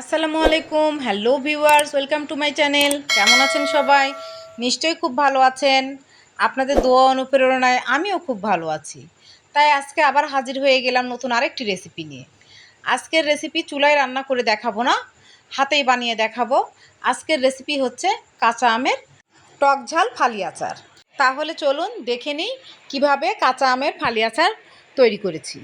আসসালামু আলাইকুম। Hello viewers welcome to my channel কেমন আছেন সবাই? নিশ্চয়ই খুব ভালো আছেন। আপনাদের দোয়া অনুপ্রেরণায় আমিও খুব ভালো আছি। তাই আজকে আবার হাজির হয়ে গেলাম নতুন আরেকটি রেসিপি নিয়ে। আজকের রেসিপি চুলায় রান্না করে দেখাবো না, হাতেই বানিয়ে দেখাবো। আজকের রেসিপি হচ্ছে কাঁচা আমের টক ঝাল ফালি আচার। তাহলে চলুন দেখে নিই কীভাবে কাঁচা আমের ফালি আচার তৈরি করেছি।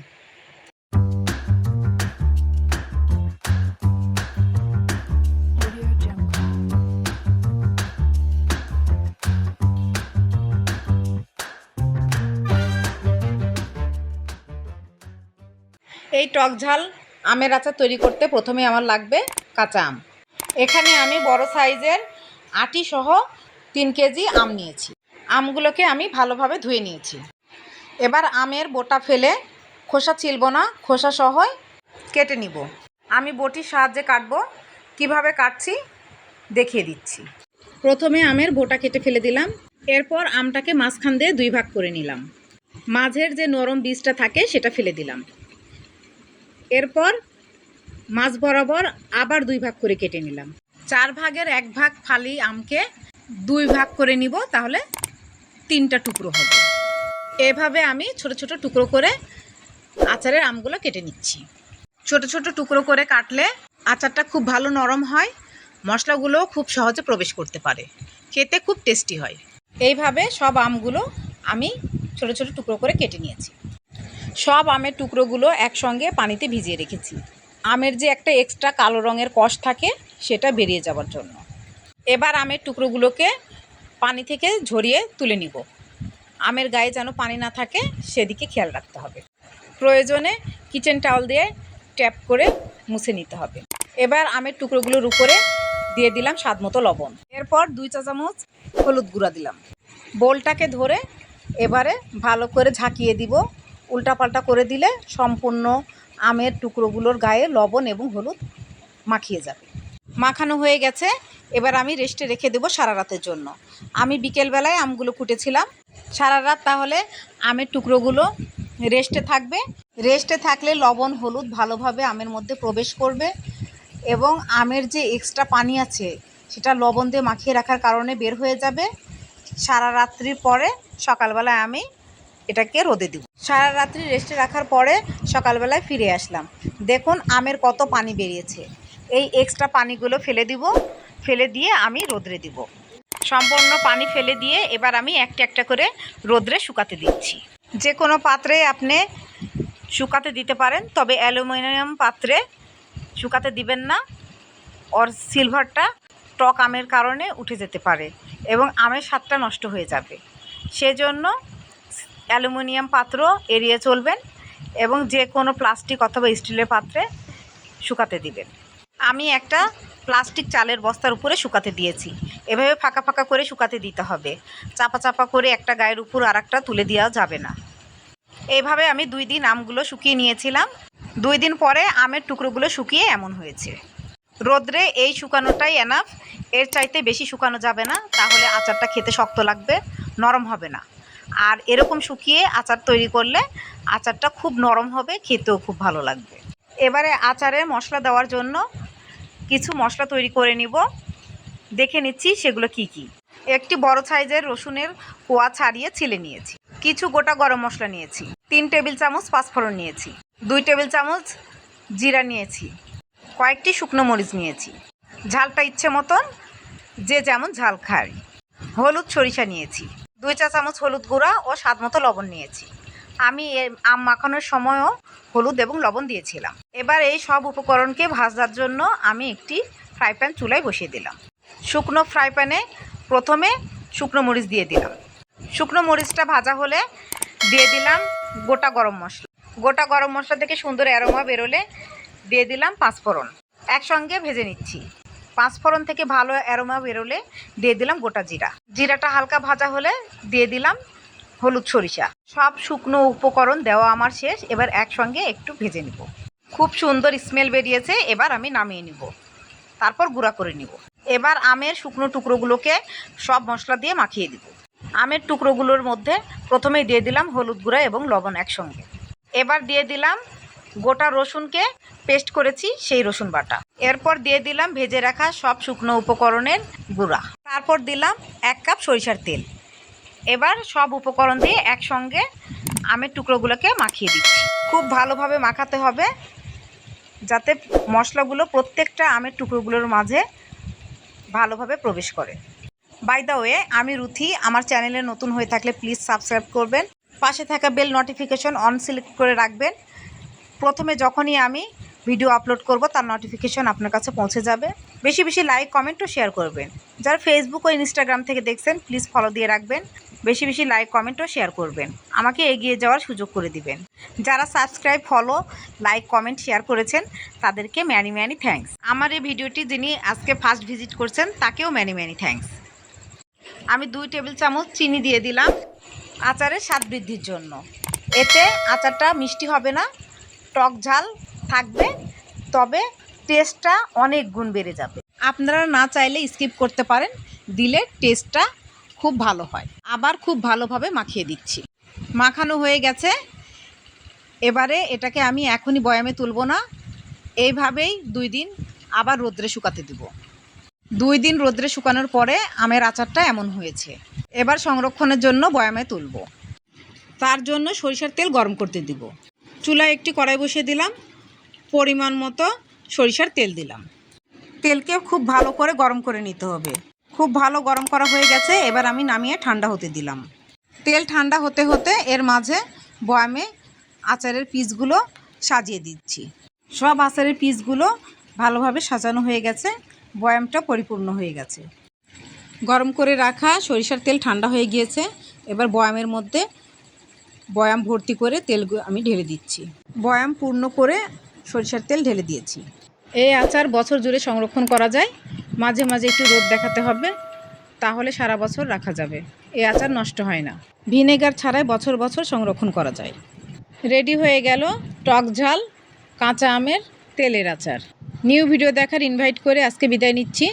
এই টক ঝাল আমের আচার তৈরি করতে প্রথমে আমার লাগবে কাঁচা আম। এখানে আমি বড় সাইজের আটি সহ তিন কেজি আম নিয়েছি। আমগুলোকে আমি ভালোভাবে ধুয়ে নিয়েছি। এবার আমের বোটা ফেলে খোসা ছিলব না, খোসা সহ কেটে নিব। আমি বটির সাহায্যে কাটবো। কীভাবে কাটছি দেখিয়ে দিচ্ছি। প্রথমে আমের বোটা কেটে ফেলে দিলাম। এরপর আমটাকে মাঝখান দিয়ে দুই ভাগ করে নিলাম। মাঝের যে নরম বীজটা থাকে সেটা ফেলে দিলাম। এরপর মাছ বরাবর আবার দুই ভাগ করে কেটে নিলাম। চার ভাগের এক ভাগ ফালি আমকে দুই ভাগ করে নিব, তাহলে তিনটা টুকরো হবে। এভাবে আমি ছোট ছোট টুকরো করে আচারের আমগুলো কেটে নিচ্ছি। ছোট ছোট টুকরো করে কাটলে আচারটা খুব ভালো নরম হয় মশলাগুলোও খুব সহজে প্রবেশ করতে পারে। খেতে খুব টেস্টি হয়। এইভাবে সব আমগুলো আমি ছোট ছোট টুকরো করে কেটে নিয়েছি। সব আমের টুকরোগুলো একসঙ্গে পানিতে ভিজিয়ে রেখেছি। আমের যে একটা এক্সট্রা কালো রঙের কষ থাকে, সেটা বেরিয়ে যাওয়ার জন্য। এবার আমের টুকরোগুলোকে পানি থেকে ঝরিয়ে তুলে নিব। আমের গায়ে যেন পানি না থাকে, সেদিকে খেয়াল রাখতে হবে। প্রয়োজনে কিচেন টাওয়াল দিয়ে ট্যাপ করে মুছে নিতে হবে। এবার আমের টুকরোগুলোর উপরে দিয়ে দিলাম স্বাদ মতো লবণ। এরপর দুই চা চামচ হলুদ গুঁড়া দিলাম। বোলটাকে ধরে এবারে ভালো করে ঝাঁকিয়ে দিব। উল্টাপাল্টা করে দিলে সম্পূর্ণ আমের টুকরোগুলোর গায়ে লবণ এবং হলুদ মাখিয়ে যাবে। মাখানো হয়ে গেছে। এবার আমি রেস্টে রেখে দেবো সারা রাতের জন্য। আমি বিকেলবেলায় আমগুলো কুটেছিলাম। সারা রাত তাহলে আমের টুকরোগুলো রেস্টে থাকবে। রেস্টে থাকলে লবণ, হলুদ ভালোভাবে আমের মধ্যে প্রবেশ করবে এবং আমের যে এক্সট্রা পানি আছে, সেটা লবণ দিয়ে মাখিয়ে রাখার কারণে বের হয়ে যাবে। সারা রাত্রির পরে সকালবেলায় আমি এটাকে রোদে দিব। সারা রাত্রি রেস্টে রাখার পরে সকালবেলায় ফিরে আসলাম। দেখুন আমের কত পানি বেরিয়েছে। এই এক্সট্রা পানিগুলো ফেলে দিব, ফেলে দিয়ে আমি রোদ্রে দিব। সম্পূর্ণ পানি ফেলে দিয়ে এবার আমি একটা একটা করে রোদ্রে শুকাতে দিচ্ছি। যে কোনো পাত্রে আপনি শুকাতে দিতে পারেন, তবে অ্যালুমিনিয়াম পাত্রে শুকাতে দিবেন না ওর সিলভারটা টক আমের কারণে উঠে যেতে পারে এবং আমের স্বাদটা নষ্ট হয়ে যাবে। সেজন্য অ্যালুমিনিয়াম পাত্র এড়িয়ে চলবেন এবং যে কোনো প্লাস্টিক অথবা স্টিলের পাত্রে শুকাতে দিবেন। আমি একটা প্লাস্টিক চালের বস্তার উপরে শুকাতে দিয়েছি। এভাবে ফাঁকা ফাঁকা করে শুকাতে দিতে হবে। চাপা চাপা করে একটা গায়ের উপর আর একটা তুলে দেওয়া যাবে না। এইভাবে আমি দুই দিন আমগুলো শুকিয়ে নিয়েছিলাম। দুই দিন পরে আমের টুকরোগুলো শুকিয়ে এমন হয়েছে। রোদ্রে এই শুকানোটাই এনাফ এর চাইতে বেশি শুকানো যাবে না। তাহলে আচারটা খেতে শক্ত লাগবে, নরম হবে না। আর এরকম শুকিয়ে আচার তৈরি করলে আচারটা খুব নরম হবে, খেতেও খুব ভালো লাগবে। এবারে আচারে মশলা দেওয়ার জন্য কিছু মশলা তৈরি করে নিব। দেখে নিচ্ছি সেগুলো কি কি। একটি বড় সাইজের রসুনের কোয়া ছাড়িয়ে ছিলে নিয়েছি। কিছু গোটা গরম মশলা নিয়েছি। তিন টেবিল চামচ পাঁচফোড়ন নিয়েছি। দুই টেবিল চামচ জিরা নিয়েছি। কয়েকটি শুকনো মরিচ নিয়েছি। ঝালটা ইচ্ছে মতন যে যেমন ঝাল খায়। হলুদ সরিষা নিয়েছি। দুই চা চামচ হলুদ গুঁড়া ও স্বাদ মতো লবণ নিয়েছি। আমি আম মাখানোর সময়ও হলুদ এবং লবণ দিয়েছিলাম। এবার এই সব উপকরণকে ভাজার জন্য আমি একটি ফ্রাই প্যান চুলায় বসিয়ে দিলাম। শুকনো ফ্রাই প্যানে প্রথমে শুকনো মরিচ দিয়ে দিলাম। শুকনো মরিচটা ভাজা হলে দিয়ে দিলাম গোটা গরম মশলা। গোটা গরম মশলা থেকে সুন্দর অ্যারোমা বেরোলে দিয়ে দিলাম পাঁচফোড়ন। একসঙ্গে ভেজে নিচ্ছি। পাঁচফোড়ন থেকে ভালো অ্যারোমা বেরোলে দিয়ে দিলাম গোটা জিরা। জিরাটা হালকা ভাজা হলে দিয়ে দিলাম হলুদ সরিষা। সব শুকনো উপকরণ দেওয়া আমার শেষ, এবার একসঙ্গে একটু ভেজে নিব। খুব সুন্দর স্মেল বেরিয়েছে, এবার আমি নামিয়ে নিব। তারপর গুঁড়া করে নিব। এবার আমের শুকনো টুকরোগুলোকে সব মশলা দিয়ে মাখিয়ে দিব। আমের টুকরোগুলোর মধ্যে প্রথমেই দিয়ে দিলাম হলুদ গুঁড়া এবং লবণ একসঙ্গে। এবার দিয়ে দিলাম গোটা রসুনকে পেস্ট করেছি সেই রসুন বাটা। এরপর দিয়ে দিলাম ভেজে রাখা সব শুকনো উপকরণের গুঁড়া। তারপর দিলাম এক কাপ সরিষার তেল। এবার সব উপকরণ দিয়ে একসঙ্গে আমের টুকরোগুলোকে মাখিয়ে দিচ্ছি। খুব ভালোভাবে মাখাতে হবে, যাতে মশলাগুলো প্রত্যেকটা আমের টুকরোগুলোর মাঝে ভালোভাবে প্রবেশ করে। বাই দ্য ওয়ে আমি রুথি, আমার চ্যানেলে নতুন হয়ে থাকলে প্লিজ সাবস্ক্রাইব করবেন। পাশে থাকা বেল নোটিফিকেশন অন সিলেক্ট করে রাখবেন। প্রথমে যখনই আমি ভিডিও আপলোড করব, তার নোটিফিকেশন আপনার কাছে পৌঁছে যাবে। বেশি বেশি লাইক কমেন্ট ও শেয়ার করবেন। যারা ফেসবুক ও ইনস্টাগ্রাম থেকে দেখছেন প্লিজ ফলো দিয়ে রাখবেন। বেশি বেশি লাইক কমেন্ট ও শেয়ার করবেন। আমাকে এগিয়ে যাওয়ার সুযোগ করে দিবেন। যারা subscribe follow like comment share করেছেন, তাদেরকে ম্যানি ম্যানি থ্যাঙ্কস আমার এই ভিডিওটি যিনি আজকে ফার্স্ট ভিজিট করছেন, তাকেও ম্যানি ম্যানি থ্যাঙ্কস আমি দুই টেবিল চামচ চিনি দিয়ে দিলাম, আচারের স্বাদ বৃদ্ধির জন্য। এতে আচারটা মিষ্টি হবে না, টক ঝাল থাকবে, তবে টেস্টটা অনেক গুণ বেড়ে যাবে। আপনারা না চাইলে স্কিপ করতে পারেন, দিলে টেস্টটা খুব ভালো হয়। আবার খুব ভালোভাবে মাখিয়ে দিচ্ছি। মাখানো হয়ে গেছে। এবারে এটাকে আমি এখনই বয়ামে তুলবো না। এইভাবেই দুই দিন আবার রোদ্রে শুকাতে দিব। দুই দিন রোদ্রে শুকানোর পরে আমের আচারটা এমন হয়েছে। এবার সংরক্ষণের জন্য বয়ামে তুলব। তার জন্য সরিষার তেল গরম করতে দিব। চুলায় একটি কড়াই বসিয়ে দিলাম। পরিমাণ মতো সরিষার তেল দিলাম। তেলকে খুব ভালো করে গরম করে নিতে হবে। খুব ভালো গরম করা হয়ে গেছে, এবার আমি নামিয়ে ঠান্ডা হতে দিলাম। তেল ঠান্ডা হতে হতে এর মাঝে বয়ামে আচারের পিসগুলো সাজিয়ে দিচ্ছি। সব আচারের পিসগুলো ভালোভাবে সাজানো হয়ে গেছে, বয়ামটা পরিপূর্ণ হয়ে গেছে। গরম করে রাখা সরিষার তেল ঠান্ডা হয়ে গিয়েছে, এবার বয়ামের মধ্যে বয়াম ভর্তি করে তেল আমি ঢেলে দিচ্ছি। বয়াম পূর্ণ করে সরিষার তেল ঢেলে দিয়েছি। এই আচার বছর জুড়ে সংরক্ষণ করা যায়। মাঝে মাঝে একটু রোদ দেখাতে হবে, তাহলে সারা বছর রাখা যাবে। এই আচার নষ্ট হয় না। ভিনেগার ছাড়াই বছর বছর সংরক্ষণ করা যায়। রেডি হয়ে গেল টক ঝাল, কাঁচা আমের তেলের আচার। নিউ ভিডিও দেখার ইনভাইট করে আজকে বিদায় নিচ্ছি।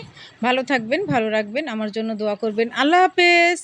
ভালো থাকবেন, ভালো রাখবেন, আমার জন্য দোয়া করবেন। আল্লাহ হাফেজ!